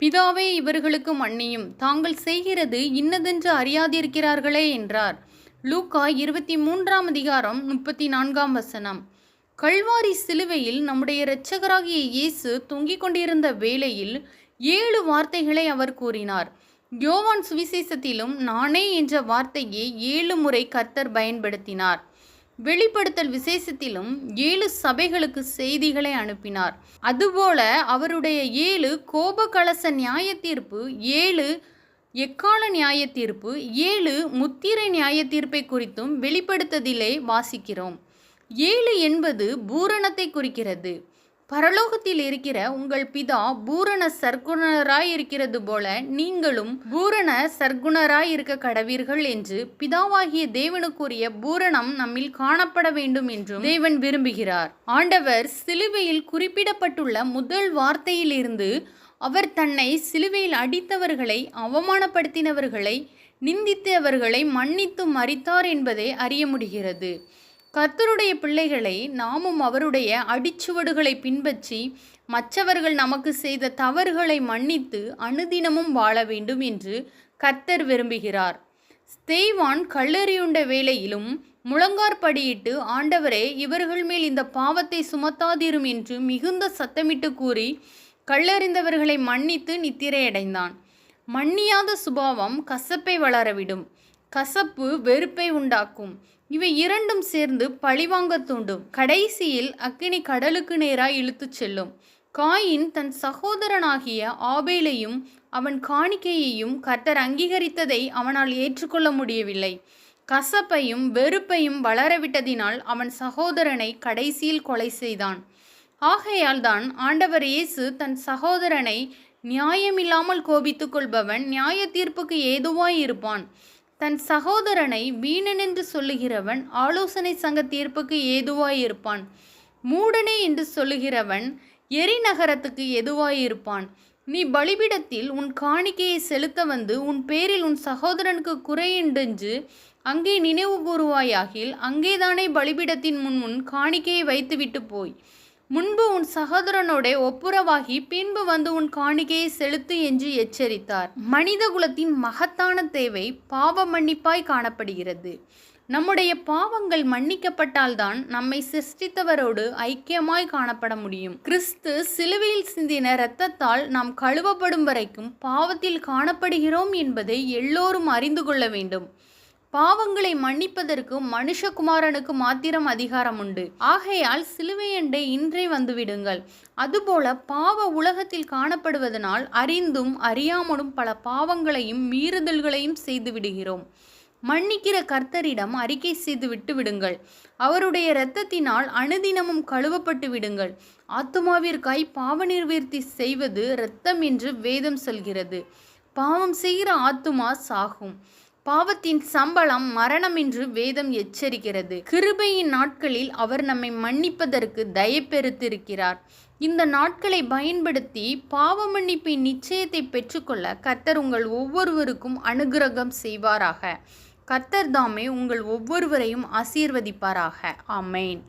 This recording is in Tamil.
பிதாவே இவர்களுக்கு மன்னியும் தாங்கள் செய்கிறது இன்னதென்று அறியாதிருக்கிறார்களே என்றார். லூக்கா இருபத்தி மூன்றாம் அதிகாரம் முப்பத்தி நான்காம் வசனம். கல்வாரி சிலுவையில் நம்முடைய இரட்சகராகிய இயேசு தொங்கிக் கொண்டிருந்த வேளையில் ஏழு வார்த்தைகளை அவர் கூறினார். யோவான் சுவிசேஷத்திலும் நானே என்ற வார்த்தையை ஏழு முறை கர்த்தர் பயன்படுத்தினார். வெளிப்படுத்தல் விசேஷத்திலும் ஏழு சபைகளுக்கு செய்திகளை அனுப்பினார். அதுபோல அவருடைய ஏழு கோபகலச நியாய தீர்ப்பு ஏழு எக்கால நியாய தீர்ப்பு ஏழு முத்திரை நியாய தீர்ப்பை குறித்தும் வெளிப்படுத்ததிலே வாசிக்கிறோம். ஏழு என்பது பூரணத்தை குறிக்கிறது. பரலோகத்தில் இருக்கிற உங்கள் பிதா பூரண சர்க்குணராய் இருக்கிறது போல நீங்களும் பூரண சர்க்குணராய் இருக்க கடவீர்கள் என்று பிதாவாகிய தேவனுக்குரிய பூரணம் நம்மில் காணப்பட வேண்டும் என்றும் தேவன் விரும்புகிறார். ஆண்டவர் சிலுவையில் குறிப்பிடப்பட்டுள்ள முதல் வார்த்தையிலிருந்து அவர் தன்னை சிலுவையில் அடித்தவர்களை அவமானப்படுத்தினவர்களை நிந்தித்தவர்களை மன்னித்து மறித்தார் என்பதை அறிய முடிகிறது. கர்த்தருடைய பிள்ளைகளை நாமும் அவருடைய அடிச்சுவடுகளை பின்பற்றி மற்றவர்கள் நமக்கு செய்த தவறுகளை மன்னித்து அனுதினமும் வாழ வேண்டும் என்று கர்த்தர் விரும்புகிறார். ஸ்தேவான் கல்லறியுண்ட வேளையிலும் முழங்கார்படியிட்டு ஆண்டவரே இவர்கள் மேல் இந்த பாவத்தை சுமத்தாதிரும் என்று மிகுந்த சத்தமிட்டு கூறி கல்லறிந்தவர்களை மன்னித்து நித்திரையடைந்தான். மன்னியாத சுபாவம் கசப்பை வளரவிடும். கசப்பு வெறுப்பை உண்டாக்கும். இவை இரண்டும் சேர்ந்து பழிவாங்க தூண்டும். கடைசியில் அக்கினி கடலுக்கு நேராய் இழுத்துச் செல்லும். காயின் தன் சகோதரனாகிய ஆபேலையும் அவன் காணிக்கையையும் கர்த்தர் அங்கீகரித்ததை அவனால் ஏற்றுக்கொள்ள முடியவில்லை. கசப்பையும் வெறுப்பையும் வளரவிட்டதினால் அவன் சகோதரனை கடைசியில் கொலை செய்தான். ஆகையால் தான் ஆண்டவர் இயேசு தன் சகோதரனை நியாயமில்லாமல் கோபித்துக் கொள்பவன் நியாய தீர்ப்புக்கு ஏதுவாய் இருப்பான். தன் சகோதரனை வீணனென்று சொல்லுகிறவன் ஆலோசனை சங்க தீர்ப்புக்கு ஏதுவாயிருப்பான். மூடனே என்று சொல்லுகிறவன் எரிநகரத்துக்கு எதுவாயிருப்பான் நீ பலிபிடத்தில் உன் காணிக்கையை செலுத்த வந்து உன் பேரில் உன் சகோதரனுக்கு குறையுண்டென்று அங்கே நினைவு கூறுவாயாகில் அங்கேதானே பலிபிடத்தின் முன் உன் காணிக்கையை வைத்துவிட்டு போய். முன்பு உன் சகோதரனோட ஒப்புரவாகி பின்பு வந்து உன் காணிக்கையை செலுத்து என்று எச்சரித்தார். மனித குலத்தின் மகத்தான தேவை பாவ மன்னிப்பாய் காணப்படுகிறது. நம்முடைய பாவங்கள் மன்னிக்கப்பட்டால்தான் நம்மை சிருஷ்டித்தவரோடு ஐக்கியமாய் காணப்பட முடியும். கிறிஸ்து சிலுவையில் சிந்தின இரத்தத்தால் நாம் கழுவப்படும் வரைக்கும் பாவத்தில் காணப்படுகிறோம் என்பதை எல்லோரும் அறிந்து கொள்ள வேண்டும். பாவங்களை மன்னிப்பதற்கு மனுஷகுமாரனுக்கு மாத்திரம் அதிகாரம் உண்டு ஆகையால் சிலுவையண்டை இன்றே வந்துவிடுங்கள். அதுபோல பாவ உலகத்தில் காணப்படுவதனால் அறிந்தும் அறியாமலும் பல பாவங்களையும் மீறுதல்களையும் செய்து விடுகிறோம். மன்னிக்கிற கர்த்தரிடம் அறிக்கை செய்து விட்டு விடுங்கள். அவருடைய இரத்தத்தினால் அனுதினமும் கழுவப்பட்டு விடுங்கள். ஆத்துமாவிற்காய் பாவ நிர்வீர்த்தி செய்வது இரத்தம் என்று வேதம் சொல்கிறது. பாவம் செய்கிற ஆத்துமா சாகும். பாவத்தின் சம்பளம் மரணம் என்று வேதம் எச்சரிக்கிறது. கிருபையின் நாட்களில் அவர் நம்மை மன்னிப்பதற்கு தயப்பெருத்திருக்கிறார் இந்த நாட்களை பயன்படுத்தி பாவ மன்னிப்பின் நிச்சயத்தை பெற்றுக்கொள்ள கர்த்தர் உங்கள் ஒவ்வொருவருக்கும் அனுகிரகம் செய்வாராக. கர்த்தர் தாமே உங்கள் ஒவ்வொருவரையும் ஆசீர்வதிப்பாராக. ஆமேன்.